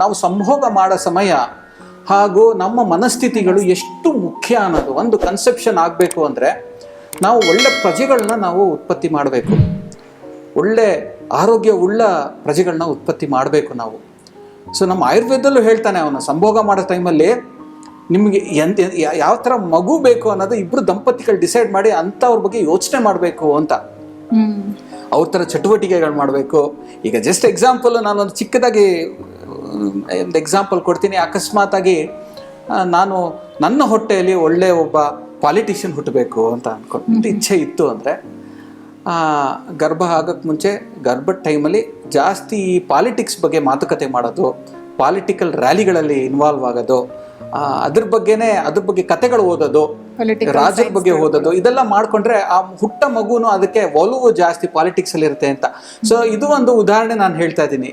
ನಾವು ಸಂಭೋಗ ಮಾಡೋ ಸಮಯ ಹಾಗೂ ನಮ್ಮ ಮನಸ್ಥಿತಿಗಳು ಎಷ್ಟು ಮುಖ್ಯ ಅನ್ನೋದು ಒಂದು ಕನ್ಸೆಪ್ಷನ್ ಆಗಬೇಕು ಅಂದರೆ ನಾವು ಒಳ್ಳೆ ಪ್ರಜೆಗಳನ್ನ ನಾವು ಉತ್ಪತ್ತಿ ಮಾಡಬೇಕು. ಒಳ್ಳೆ ಆರೋಗ್ಯವುಳ್ಳ ಪ್ರಜೆಗಳನ್ನ ಉತ್ಪತ್ತಿ ಮಾಡಬೇಕು ನಾವು. ಸೊ ನಮ್ಮ ಆಯುರ್ವೇದಲ್ಲೂ ಹೇಳ್ತಾನೆ ಅವನು ಸಂಭೋಗ ಮಾಡೋ ಟೈಮಲ್ಲಿ ನಿಮಗೆ ಎಂತ ಯಾವ ಥರ ಮಗು ಬೇಕು ಅನ್ನೋದು ಇಬ್ಬರು ದಂಪತಿಗಳು ಡಿಸೈಡ್ ಮಾಡಿ ಅಂಥವ್ರ ಬಗ್ಗೆ ಯೋಚನೆ ಮಾಡಬೇಕು ಅಂತ. ಅವ್ರ ಥರ ಚಟುವಟಿಕೆಗಳು ಮಾಡಬೇಕು. ಈಗ ಜಸ್ಟ್ ಎಕ್ಸಾಂಪಲ್ ನಾನೊಂದು ಚಿಕ್ಕದಾಗಿ ಒಂದು ಎಕ್ಸಾಂಪಲ್ ಕೊಡ್ತೀನಿ. ಅಕಸ್ಮಾತಾಗಿ ನಾನು ನನ್ನ ಹೊಟ್ಟೆಯಲ್ಲಿ ಒಳ್ಳೆಯ ಒಬ್ಬ ಪಾಲಿಟಿಷಿಯನ್ ಹುಟ್ಟಬೇಕು ಅಂತ ಅಂದ್ಕೊಂಡು ಇಚ್ಛೆ ಇತ್ತು ಅಂದರೆ ಗರ್ಭ ಆಗೋಕ್ಕೆ ಮುಂಚೆ ಗರ್ಭದ ಟೈಮಲ್ಲಿ ಜಾಸ್ತಿ ಈ ಪಾಲಿಟಿಕ್ಸ್ ಬಗ್ಗೆ ಮಾತುಕತೆ ಮಾಡೋದು ಪಾಲಿಟಿಕಲ್ ರ್ಯಾಲಿಗಳಲ್ಲಿ ಇನ್ವಾಲ್ವ್ ಆಗೋದು ಅದ್ರ ಬಗ್ಗೆನೇ ಅದ್ರ ಬಗ್ಗೆ ಕತೆಗಳು ಓದೋದು ರಾಜರ ಬಗ್ಗೆ ಓದೋದು ಇದೆಲ್ಲ ಮಾಡ್ಕೊಂಡ್ರೆ ಆ ಹುಟ್ಟ ಮಗುನು ಅದಕ್ಕೆ ಒಲವು ಜಾಸ್ತಿ ಪಾಲಿಟಿಕ್ಸ್ ಅಲ್ಲಿ ಇರುತ್ತೆ ಅಂತ. ಸೊ ಇದು ಒಂದು ಉದಾಹರಣೆ ನಾನು ಹೇಳ್ತಾ ಇದ್ದೀನಿ.